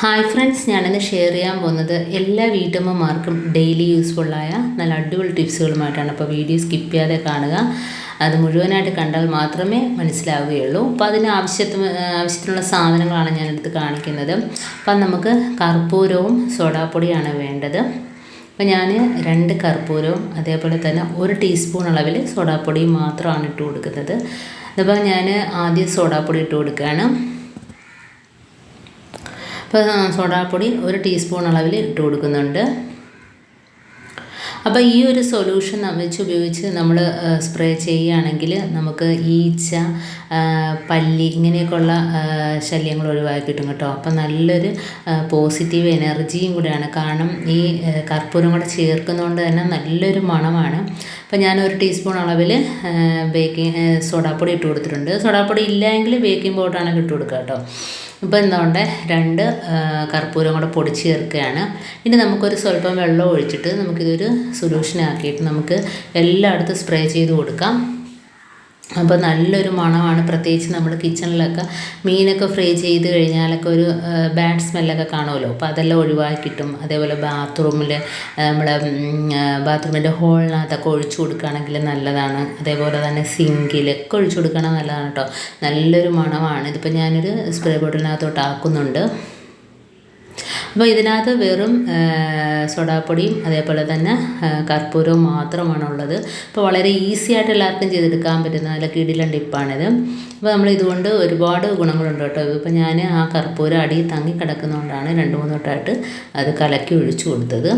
Hi friends ഞാനിന്ന് share ചെയ്യാൻ പോകുന്നത് എല്ലാ വീട്ടമ്മമാർക്കും ഡെയിലി യൂസ്ഫുള്ളായ നല്ല അടിപൊളി ടിപ്സുകളുമായിട്ടാണ് അപ്പോൾ വീഡിയോ സ്കിപ്പ് ചെയ്യാതെ കാണുക. അത് മുഴുവനായിട്ട് കണ്ടാൽ മാത്രമേ മനസ്സിലാവുകയുള്ളൂ. അപ്പോൾ അതിന് ആവശ്യത്തിന് ആവശ്യത്തിനുള്ള സാധനങ്ങളാണ് ഞാനെടുത്ത് കാണിക്കുന്നത്. അപ്പം നമുക്ക് കർപ്പൂരവും സോഡാപ്പൊടിയാണ് വേണ്ടത്. അപ്പോൾ ഞാൻ രണ്ട് കർപ്പൂരവും അതേപോലെ തന്നെ ഒരു ടീസ്പൂൺ അളവിൽ സോഡാപ്പൊടിയും മാത്രമാണ് ഇട്ട് കൊടുക്കുന്നത്. അപ്പോൾ ഞാൻ ആദ്യം സോഡാപ്പൊടി ഇട്ട് കൊടുക്കുകയാണ്. അപ്പോൾ സോഡാപ്പൊടി ഒരു ടീസ്പൂൺ അളവിൽ ഇട്ട് കൊടുക്കുന്നുണ്ട്. അപ്പോൾ ഈ ഒരു സൊല്യൂഷൻ വെച്ച് ഉപയോഗിച്ച് നമ്മൾ സ്പ്രേ ചെയ്യുകയാണെങ്കിൽ നമുക്ക് ഈച്ച പല്ലി ഇങ്ങനെയൊക്കെയുള്ള ശല്യങ്ങൾ ഒഴിവാക്കി കിട്ടും കേട്ടോ. അപ്പം നല്ലൊരു പോസിറ്റീവ് എനർജിയും കൂടെയാണ്. കാരണം ഈ കർപ്പൂരം കൂടെ ചേർക്കുന്നതുകൊണ്ട് തന്നെ നല്ലൊരു മണമാണ്. അപ്പം ഞാൻ ഒരു ടീസ്പൂൺ അളവിൽ ബേക്കിംഗ് സോഡാപ്പൊടി ഇട്ട് കൊടുത്തിട്ടുണ്ട്. സോഡാപ്പൊടി ഇല്ലെങ്കിൽ ബേക്കിംഗ് പൗഡറാണ് ഇട്ട് കൊടുക്കുക കേട്ടോ. ഇപ്പോൾ എന്തുകൊണ്ട് രണ്ട് കർപ്പൂരം കൂടെ പൊടിച്ച് ചേർക്കുകയാണ്. ഇനി നമുക്കൊരു സ്വല്പം വെള്ളം ഒഴിച്ചിട്ട് നമുക്കിതൊരു സൊല്യൂഷൻ ആക്കിയിട്ട് നമുക്ക് എല്ലായിടത്തും സ്പ്രേ ചെയ്ത് കൊടുക്കാം. അപ്പോൾ നല്ലൊരു മണമാണ് പ്രത്യേകിച്ച് നമ്മൾ കിച്ചണിലൊക്കെ മീനൊക്കെ ഫ്രൈ ചെയ്ത് കഴിഞ്ഞാലൊക്കെ ഒരു ബാഡ് സ്മെല്ലൊക്കെ കാണുമല്ലോ. അപ്പോൾ അതെല്ലാം ഒഴിവാക്കി കിട്ടും. അതേപോലെ ബാത്റൂമിൽ നമ്മുടെ ബാത്റൂമിന്റെ ഹോളിനകത്തൊക്കെ ഒഴിച്ചു കൊടുക്കുകയാണെങ്കിൽ നല്ലതാണ്. അതേപോലെ തന്നെ സിങ്കിലൊക്കെ ഒഴിച്ചു കൊടുക്കണം നല്ലതാണ് കേട്ടോ നല്ലൊരു മണമാണ്. ഇതിപ്പോൾ ഞാനൊരു സ്പ്രേ ബോട്ടിലിനകത്തോട്ട് ആക്കുന്നുണ്ട്. അപ്പോൾ ഇതിനകത്ത് വെറും സോഡാപ്പൊടിയും അതേപോലെ തന്നെ കർപ്പൂരവും മാത്രമാണുള്ളത്. അപ്പോൾ വളരെ ഈസി ആയിട്ട് എല്ലാവർക്കും ചെയ്തെടുക്കാൻ പറ്റുന്ന നല്ല കിടിലൻ ടിപ്പാണിത്. അപ്പോൾ നമ്മൾ ഇതുകൊണ്ട് ഒരുപാട് ഗുണങ്ങളുണ്ട് കേട്ടോ. ഇപ്പോൾ ഞാൻ ആ കർപ്പൂരം അടിയിൽ തങ്ങി കിടക്കുന്നതുകൊണ്ടാണ് രണ്ട് മൂന്ന് തൊട്ടായിട്ട് അത് കലക്കി ഒഴിച്ചു കൊടുത്തത്.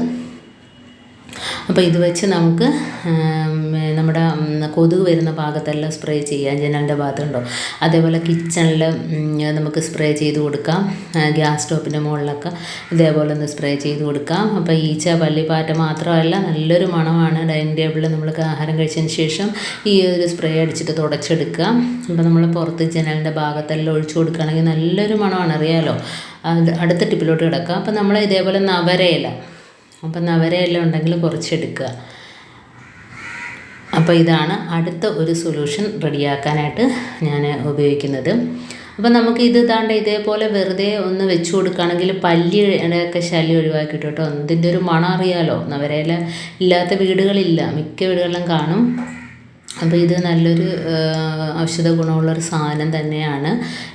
അപ്പോൾ ഇത് വെച്ച് നമുക്ക് നമ്മുടെ കൊതുക് വരുന്ന ഭാഗത്തെല്ലാം സ്പ്രേ ചെയ്യാം. ജനലിന്റെ ഭാഗത്തുണ്ടോ? അതേപോലെ കിച്ചണിൽ നമുക്ക് സ്പ്രേ ചെയ്ത് കൊടുക്കാം. ഗ്യാസ് സ്റ്റോപ്പിന്റെ മുകളിലൊക്കെ ഇതേപോലെ ഒന്ന് സ്പ്രേ ചെയ്ത് കൊടുക്കാം. അപ്പോൾ ഈച്ച പല്ലിപ്പാറ്റ മാത്രമല്ല നല്ലൊരു മണമാണ്. ഡൈനിങ് ടേബിളിൽ നമ്മൾ ആഹാരം കഴിച്ചതിന് ശേഷം ഈ ഒരു സ്പ്രേ അടിച്ചിട്ട് തുടച്ചെടുക്കുക. അപ്പോൾ നമ്മൾ പുറത്ത് ജനലിന്റെ ഭാഗത്തെല്ലാം ഒഴിച്ചു കൊടുക്കുകയാണെങ്കിൽ നല്ലൊരു മണമാണ്. അറിയാലോ? അടുത്ത ടിപ്പിലോട്ട് കിടക്കാം. അപ്പോൾ നമ്മൾ ഇതേപോലെ നവരയില അപ്പം നവരയെല്ലാം ഉണ്ടെങ്കിൽ കുറച്ചെടുക്കുക. അപ്പോൾ ഇതാണ് അടുത്ത ഒരു സൊല്യൂഷൻ റെഡിയാക്കാനായിട്ട് ഞാൻ ഉപയോഗിക്കുന്നത്. അപ്പോൾ നമുക്ക് ഇത് താണ്ട ഇതേപോലെ വെറുതെ ഒന്ന് വെച്ച് കൊടുക്കുകയാണെങ്കിൽ പല്ലിയുടെയൊക്കെ ശല്യം ഒഴിവാക്കിയിട്ടോട്ടോ എന്തിന്റെ ഒരു മണം അറിയാലോ. നവരയില ഇല്ലാത്ത വീടുകളില്ല. മിക്ക വീടുകളിലും കാണും. അപ്പോൾ ഇത് നല്ലൊരു ഔഷധ ഗുണമുള്ളൊരു സാധനം തന്നെയാണ്.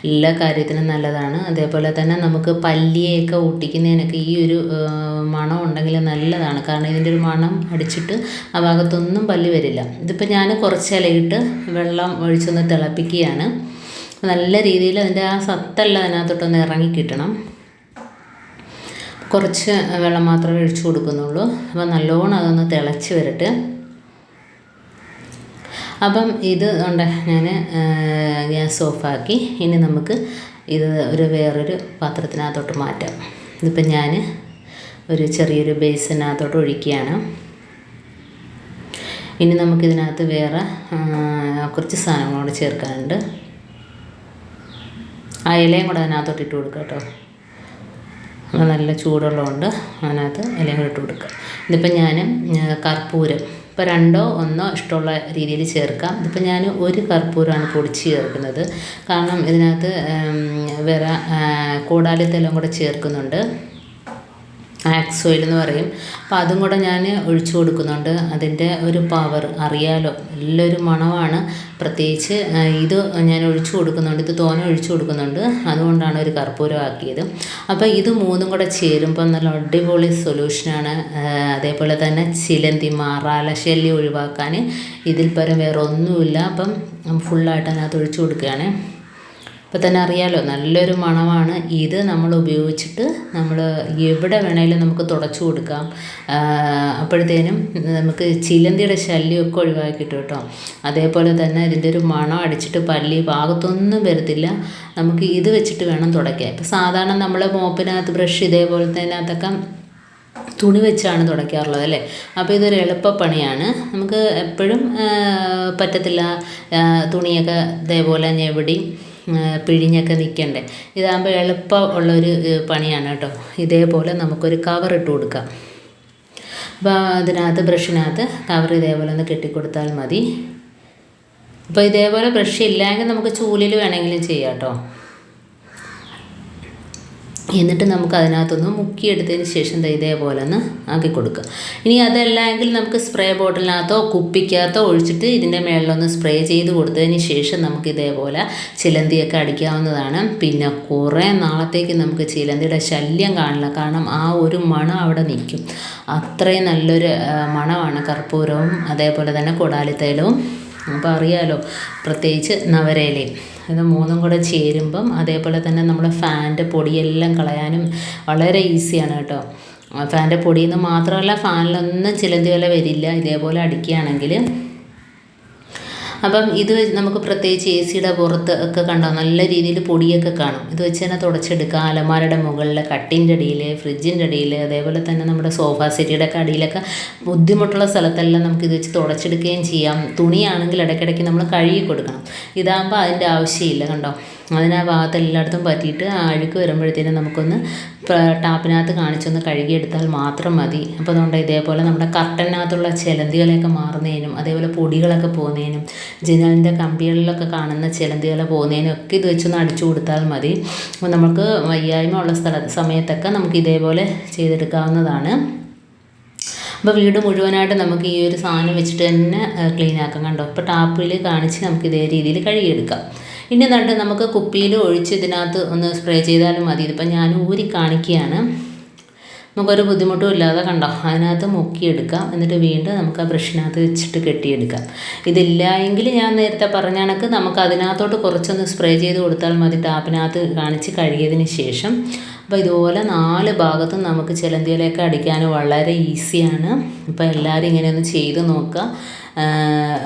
എല്ലാ കാര്യത്തിനും നല്ലതാണ്. അതേപോലെ തന്നെ നമുക്ക് പല്ലിയൊക്കെ ഒട്ടിക്കുന്നതിനൊക്കെ ഈ ഒരു മണം ഉണ്ടെങ്കിൽ നല്ലതാണ്. കാരണം ഇതിന്റെ ഒരു മണം അടിച്ചിട്ട് ആ ഭാഗത്തൊന്നും പല്ലി വരില്ല. ഇതിപ്പോൾ ഞാൻ കുറച്ച് ഇലയിട്ട് വെള്ളം ഒഴിച്ചൊന്ന് തിളപ്പിക്കുകയാണ്. നല്ല രീതിയിൽ അതിന്റെ ആ സത്തെല്ലാം അതിനകത്തോട്ടൊന്ന് ഇറങ്ങി കിട്ടണം. കുറച്ച് വെള്ളം മാത്രമേ ഒഴിച്ചു കൊടുക്കുന്നുള്ളൂ. അപ്പോൾ നല്ലോണം അതൊന്ന് തിളച്ച് വരട്ടെ. അപ്പം ഇത് ഉണ്ട് ഞാൻ ഗ്യാസ് ഓഫാക്കി. ഇനി നമുക്ക് ഇത് ഒരു വേറൊരു പാത്രത്തിനകത്തോട്ട് മാറ്റാം. ഇതിപ്പം ഞാൻ ഒരു ചെറിയൊരു ബേസിനകത്തോട്ട് ഒഴിക്കുകയാണ്. ഇനി നമുക്കിതിനകത്ത് വേറെ കുറച്ച് സാധനങ്ങളോട് ചേർക്കാനുണ്ട്. ആ ഇലയും കൂടെ അതിനകത്തോട്ട് ഇട്ട് കൊടുക്കുക കേട്ടോ. നല്ല ചൂടുള്ളതുകൊണ്ട് അതിനകത്ത് ഇലയും കൂടെ ഇട്ട് കൊടുക്കുക ഇതിപ്പം ഞാൻ കർപ്പൂരം ഇപ്പോൾ രണ്ടോ ഒന്നോ ഇഷ്ടമുള്ള രീതിയിൽ ചേർക്കാം. ഇതിപ്പോൾ ഞാൻ ഒരു കർപ്പൂരമാണ് പൊടിച്ച് ചേർക്കുന്നത്. കാരണം ഇതിനകത്ത് വേറെ കൂടാലിത്തെല്ലാം കൂടെ ചേർക്കുന്നുണ്ട്. ആക്സ് ഓയിൽ എന്ന് പറയും. അപ്പോൾ അതും കൂടെ ഞാൻ ഒഴിച്ചു കൊടുക്കുന്നുണ്ട്. അതിന്റെ ഒരു പവർ അറിയാലോ. നല്ലൊരു മണമാണ്. പ്രത്യേകിച്ച് ഇത് ഞാൻ ഒഴിച്ചു കൊടുക്കുന്നുണ്ട്. ഇത് തോന ഒഴിച്ചു കൊടുക്കുന്നുണ്ട്. അതുകൊണ്ടാണ് ഒരു കർപ്പൂരം ആക്കിയത് അപ്പോൾ ഇത് മൂന്നും കൂടെ ചേരുമ്പോൾ നല്ല അടിപൊളി സൊല്യൂഷനാണ് അതേപോലെ തന്നെ ചിലന്തി മാറാല ശല്യം ഒഴിവാക്കാൻ ഇതിൽ പരം വേറെ ഒന്നുമില്ല അപ്പം ഫുള്ളായിട്ട് അതിനകത്ത് ഒഴിച്ചു കൊടുക്കുകയാണ്. അപ്പോൾ തന്നെ അറിയാലോ നല്ലൊരു മണമാണ്. ഇത് നമ്മൾ ഉപയോഗിച്ചിട്ട് നമ്മൾ എവിടെ വേണേലും നമുക്ക് തുടച്ചു കൊടുക്കാം. അപ്പോഴത്തേനും നമുക്ക് ചിലന്തിയുടെ ശല്യമൊക്കെ ഒഴിവാക്കി കിട്ടും. കേട്ടോ അതേപോലെ തന്നെ ഇതിന്റെ ഒരു മണം അടിച്ചിട്ട് പല്ലി ഭാഗത്തൊന്നും വരത്തില്ല. നമുക്ക് ഇത് വെച്ചിട്ട് വേണം തുടയ്ക്കാൻ. ഇപ്പോൾ സാധാരണ നമ്മൾ മോപ്പിനകത്ത് ബ്രഷ് ഇതേപോലെ തന്നെ അതൊക്കെ തുണി വെച്ചാണ് തുടയ്ക്കാറുള്ളത് അല്ലേ? അപ്പോൾ ഇതൊരു എളുപ്പപ്പണിയാണ്. നമുക്ക് എപ്പോഴും പറ്റത്തില്ല തുണിയൊക്കെ ഇതേപോലെ ഞെവിടി പിഴിഞ്ഞൊക്കെ നിൽക്കണ്ടേ ഇതാകുമ്പോൾ എളുപ്പം ഉള്ളൊരു പണിയാണ് കേട്ടോ. ഇതേപോലെ നമുക്കൊരു കവർ ഇട്ട് കൊടുക്കാം. അപ്പോൾ അതിനകത്ത് ബ്രഷിനകത്ത് കവർ ഇതേപോലെ ഒന്ന് കെട്ടിക്കൊടുത്താൽ മതി. അപ്പോൾ ഇതേപോലെ ബ്രഷ് ഇല്ലെങ്കിൽ നമുക്ക് ചൂലിൽ വേണമെങ്കിലും ചെയ്യാം കേട്ടോ. എന്നിട്ട് നമുക്ക് അതിനകത്തൊന്ന് മുക്കിയെടുത്തതിന് ശേഷം ഇതേപോലെ ഒന്ന് ആക്കി കൊടുക്കുക. ഇനി അതല്ല എങ്കിൽ നമുക്ക് സ്പ്രേ ബോട്ടിലിനകത്തോ കുപ്പിക്കകത്തോ ഒഴിച്ചിട്ട് ഇതിന്റെ മേളിലൊന്ന് സ്പ്രേ ചെയ്ത് കൊടുത്തതിന് ശേഷം നമുക്ക് ഇതേപോലെ ചിലന്തിയൊക്കെ അടിക്കാവുന്നതാണ്. പിന്നെ കുറേ നാളത്തേക്ക് നമുക്ക് ചിലന്തിയുടെ ശല്യം കാണില്ല. കാരണം ആ ഒരു മണം അവിടെ നിൽക്കും. അത്രയും നല്ലൊരു മണമാണ് കർപ്പൂരവും അതേപോലെ തന്നെ കൊടാലിത്തൈലവും. അപ്പോൾ അറിയാലോ പ്രത്യേകിച്ച് നവരയിലയും ഇത് മൂന്നും കൂടെ ചേരുമ്പം അതേപോലെ തന്നെ നമ്മുടെ ഫാനിന്റെ പൊടിയെല്ലാം കളയാനും വളരെ ഈസിയാണ് കേട്ടോ. ഫാനിന്റെ പൊടിയിൽ നിന്ന് മാത്രമല്ല ഫാനിലൊന്നും ചിലന്തി വില വരില്ല. ഇതേപോലെ അടിക്കുകയാണെങ്കിൽ അപ്പം ഇത് നമുക്ക് പ്രത്യേകിച്ച് എ സിയുടെ പുറത്ത് ഒക്കെ കണ്ടോ നല്ല രീതിയിൽ പൊടിയൊക്കെ കാണും. ഇത് വെച്ച് തന്നെ തുടച്ചെടുക്കുക. അലമാരയുടെ മുകളിൽ കട്ടിന്റെ അടിയിൽ ഫ്രിഡ്ജിന്റെ അടിയിൽ അതേപോലെ തന്നെ നമ്മുടെ സോഫ സെറ്റിയുടെ ഒക്കെ അടിയിലൊക്കെ ബുദ്ധിമുട്ടുള്ള സ്ഥലത്തെല്ലാം നമുക്ക് ഇത് വെച്ച് തുടച്ചെടുക്കുകയും ചെയ്യാം. തുണിയാണെങ്കിൽ ഇടയ്ക്കിടയ്ക്ക് നമ്മൾ കഴുകി കൊടുക്കണം. ഇതാകുമ്പോൾ അതിന്റെ ആവശ്യമില്ല കണ്ടോ? അതിന് ആ ഭാഗത്ത് എല്ലായിടത്തും പറ്റിയിട്ട് ആ അഴുക്ക് വരുമ്പോഴത്തേനും നമുക്കൊന്ന് ടാപ്പിനകത്ത് കാണിച്ചൊന്ന് കഴുകിയെടുത്താൽ മാത്രം മതി. അപ്പോൾ അതുകൊണ്ട് ഇതേപോലെ നമ്മുടെ കർട്ടനകത്തുള്ള ചിലന്തികളെയൊക്കെ മാറുന്നതിനും അതേപോലെ പൊടികളൊക്കെ പോകുന്നതിനും ജനലിന്റെ കമ്പികളിലൊക്കെ കാണുന്ന ചിലന്തികൾ പോകുന്നതിനൊക്കെ ഇത് വെച്ചൊന്ന് അടിച്ചു കൊടുത്താൽ മതി. അപ്പോൾ നമുക്ക് വയ്യായ്മ ഉള്ള സ്ഥല സമയത്തൊക്കെ നമുക്ക് ഇതേപോലെ ചെയ്തെടുക്കാവുന്നതാണ്. അപ്പോൾ വീട് മുഴുവനായിട്ട് നമുക്ക് ഈ ഒരു സാധനം വെച്ചിട്ട് തന്നെ ക്ലീൻ ആക്കാം കണ്ടോ? ഇപ്പോൾ ടാപ്പിൽ കാണിച്ച് നമുക്ക് ഇതേ രീതിയിൽ കഴുകിയെടുക്കാം. ഇനി നട്ട് നമുക്ക് കുപ്പിയിൽ ഒഴിച്ച് ഇതിനകത്ത് ഒന്ന് സ്പ്രേ ചെയ്താലും മതി. ഇതിപ്പോൾ ഞാൻ ഊരി കാണിക്കുകയാണ്. നമുക്കൊരു ബുദ്ധിമുട്ടും ഇല്ലാതെ കണ്ടോ? അതിനകത്ത് മുക്കിയെടുക്കാം. എന്നിട്ട് വീണ്ടും നമുക്ക് ആ ബ്രഷിനകത്ത് വെച്ചിട്ട് കെട്ടിയെടുക്കാം. ഇതില്ല എങ്കിൽ ഞാൻ നേരത്തെ പറഞ്ഞ കണക്ക് നമുക്ക് അതിനകത്തോട്ട് കുറച്ചൊന്ന് സ്പ്രേ ചെയ്ത് കൊടുത്താൽ മതി ടാപ്പിനകത്ത് കാണിച്ച് കഴുകിയതിന് ശേഷം. അപ്പോൾ ഇതുപോലെ നാല് ഭാഗത്തും നമുക്ക് ചിലന്തിയിലേക്ക് അടിക്കാൻ വളരെ ഈസിയാണ്. അപ്പോൾ എല്ലാവരും ഇങ്ങനെയൊന്ന് ചെയ്ത് നോക്കുക.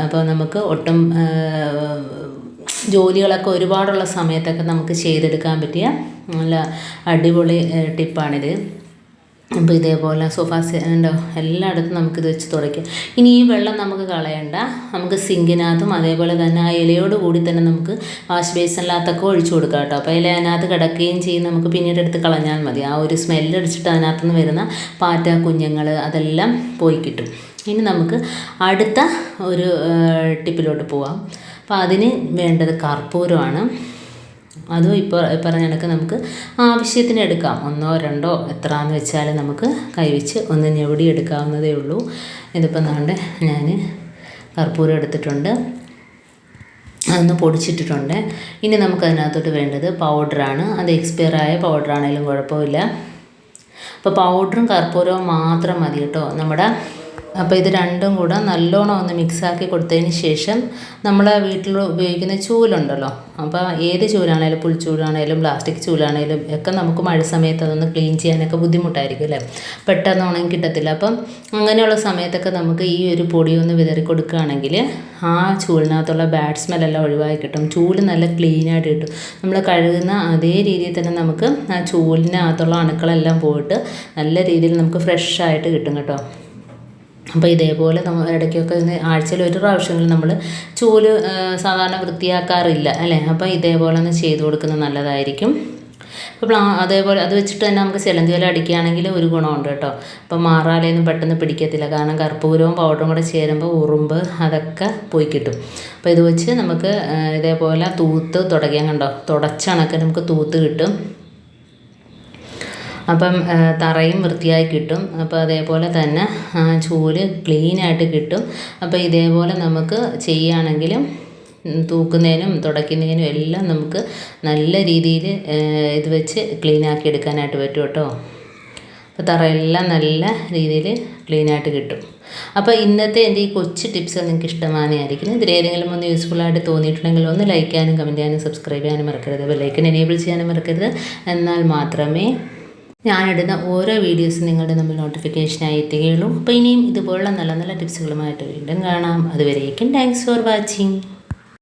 അപ്പോൾ നമുക്ക് ഒട്ടും ജോലികളൊക്കെ ഒരുപാടുള്ള സമയത്തൊക്കെ നമുക്ക് ചെയ്തെടുക്കാൻ പറ്റിയ നല്ല അടിപൊളി ടിപ്പാണിത്. അപ്പോൾ ഇതേപോലെ സോഫ ഉണ്ടോ? എല്ലായിടത്തും നമുക്കിത് വെച്ച് തുടയ്ക്കാം. ഇനി ഈ വെള്ളം നമുക്ക് കളയണ്ട. നമുക്ക് സിങ്കിനകത്തും അതേപോലെ തന്നെ ആ ഇലയോട് കൂടി തന്നെ നമുക്ക് വാഷ് ബേസിനകത്തൊക്കെ ഒഴിച്ചു കൊടുക്കാം കേട്ടോ. അപ്പോൾ ഇല അതിനകത്ത് കിടക്കുകയും ചെയ്യും. നമുക്ക് പിന്നീട് എടുത്ത് കളഞ്ഞാൽ മതി. ആ ഒരു സ്മെല്ലടിച്ചിട്ട് അതിനകത്ത് നിന്ന് വരുന്ന പാറ്റ കുഞ്ഞുങ്ങൾ അതെല്ലാം പോയി കിട്ടും. ഇനി നമുക്ക് അടുത്ത ഒരു ടിപ്പിലോട്ട് പോവാം. അപ്പോൾ അതിന് വേണ്ടത് കർപ്പൂരമാണ്. അതും ഇപ്പോൾ പറഞ്ഞ കണക്ക് നമുക്ക് ആവശ്യത്തിന് എടുക്കാം. ഒന്നോ രണ്ടോ എത്രയെന്ന് വെച്ചാൽ നമുക്ക് കൈവച്ച് ഒന്ന് ഞെവിടി എടുക്കാവുന്നതേ ഉള്ളൂ. ഇതിപ്പം നാണ്ട് ഞാൻ കർപ്പൂരം എടുത്തിട്ടുണ്ട്. അതൊന്ന് പൊടിച്ചിട്ടിട്ടുണ്ട്. ഇനി നമുക്ക് അതിനകത്തോട്ട് വേണ്ടത് പൗഡറാണ്. അത് എക്സ്പയർ ആയ പൗഡറാണെങ്കിലും കുഴപ്പമില്ല. അപ്പോൾ പൗഡറും കർപ്പൂരവും മാത്രം മതി കേട്ടോ. നമ്മുടെ അപ്പോൾ ഇത് രണ്ടും കൂടെ നല്ലോണം ഒന്ന് മിക്സാക്കി കൊടുത്തതിന് ശേഷം നമ്മൾ വീട്ടിൽ ഉപയോഗിക്കുന്ന ചൂലുണ്ടല്ലോ. അപ്പോൾ ഏത് ചൂലാണേലും പുൽച്ചൂലാണേലും പ്ലാസ്റ്റിക് ചൂലാണേലും ഒക്കെ നമുക്ക് മഴ സമയത്ത് അതൊന്ന് ക്ലീൻ ചെയ്യാനൊക്കെ ബുദ്ധിമുട്ടായിരിക്കും അല്ലേ? പെട്ടെന്ന് ഉണങ്ങി കിട്ടത്തില്ല. അപ്പം അങ്ങനെയുള്ള സമയത്തൊക്കെ നമുക്ക് ഈ ഒരു പൊടി ഒന്ന് വിതറി കൊടുക്കുകയാണെങ്കിൽ ആ ചൂലിനകത്തുള്ള ബാഡ് സ്മെല്ലെല്ലാം ഒഴിവാക്കി കിട്ടും. ചൂൽ നല്ല ക്ലീനായിട്ട് കിട്ടും. നമ്മൾ കഴുകുന്ന അതേ രീതിയിൽ തന്നെ നമുക്ക് ആ ചൂലിനകത്തുള്ള അണുക്കളെല്ലാം പോയിട്ട് നല്ല രീതിയിൽ നമുക്ക് ഫ്രഷ് ആയിട്ട് കിട്ടും കേട്ടോ. അപ്പോൾ ഇതേപോലെ നമ്മൾ ഇടയ്ക്കൊക്കെ ഒന്ന് ആഴ്ചയിൽ ഒരു പ്രാവശ്യമെങ്കിലും നമ്മൾ ചൂൽ സാധാരണ വൃത്തിയാക്കാറില്ല അല്ലേ? അപ്പോൾ ഇതേപോലെ ഒന്ന് ചെയ്ത് കൊടുക്കുന്നത് നല്ലതായിരിക്കും. അപ്പോൾ അതേപോലെ അത് വെച്ചിട്ട് തന്നെ നമുക്ക് ചിലന്തി വില അടിക്കുകയാണെങ്കിൽ ഒരു ഗുണമുണ്ട് കേട്ടോ. അപ്പോൾ മാറാലയൊന്നും പെട്ടെന്ന് പിടിക്കത്തില്ല. കാരണം കർപ്പൂരവും പൗഡറും കൂടെ ചേരുമ്പോൾ ഉറുമ്പ് അതൊക്കെ പോയി കിട്ടും. അപ്പോൾ ഇത് വെച്ച് നമുക്ക് ഇതേപോലെ തൂത്ത് തുടയ്ക്കാൻ കണ്ടോ? തുടച്ചണക്ക് നമുക്ക് തൂത്ത് കിട്ടും. അപ്പം തറയും വൃത്തിയായി കിട്ടും. അപ്പോൾ അതേപോലെ തന്നെ ചൂൽ ക്ലീനായിട്ട് കിട്ടും. അപ്പോൾ ഇതേപോലെ നമുക്ക് ചെയ്യുകയാണെങ്കിലും തൂക്കുന്നതിനും തുടയ്ക്കുന്നതിനും എല്ലാം നമുക്ക് നല്ല രീതിയിൽ ഇത് വെച്ച് ക്ലീനാക്കി എടുക്കാനായിട്ട് പറ്റും കേട്ടോ. അപ്പോൾ തറയെല്ലാം നല്ല രീതിയിൽ ക്ലീനായിട്ട് കിട്ടും. അപ്പോൾ ഇന്നത്തെ എന്റെ ഈ കൊച്ചു ടിപ്സ് നിങ്ങൾക്ക് ഇഷ്ടമാനായിരിക്കും ഇതിൽ ഏതെങ്കിലും ഒന്ന് യൂസ്ഫുൾ ആയിട്ട് തോന്നിയിട്ടുണ്ടെങ്കിൽ ഒന്ന് ലൈക്ക് ചെയ്യാനും കമന്റ് ചെയ്യാനും സബ്സ്ക്രൈബ് ചെയ്യാനും മറക്കരുത്. ബെല്ലൈക്കൻ എനേബിൾ ചെയ്യാനും മറക്കരുത്. എന്നാൽ മാത്രമേ ഞാനിടുന്ന ഓരോ വീഡിയോസും നിങ്ങളുടെ മുമ്പിൽ നോട്ടിഫിക്കേഷനായി എത്തുകയുള്ളൂ. അപ്പോൾ ഇനിയും ഇതുപോലുള്ള നല്ല നല്ല ടിപ്സുകളുമായിട്ട് വീണ്ടും കാണാം. അതുവരേക്കും താങ്ക്സ് ഫോർ വാച്ചിങ്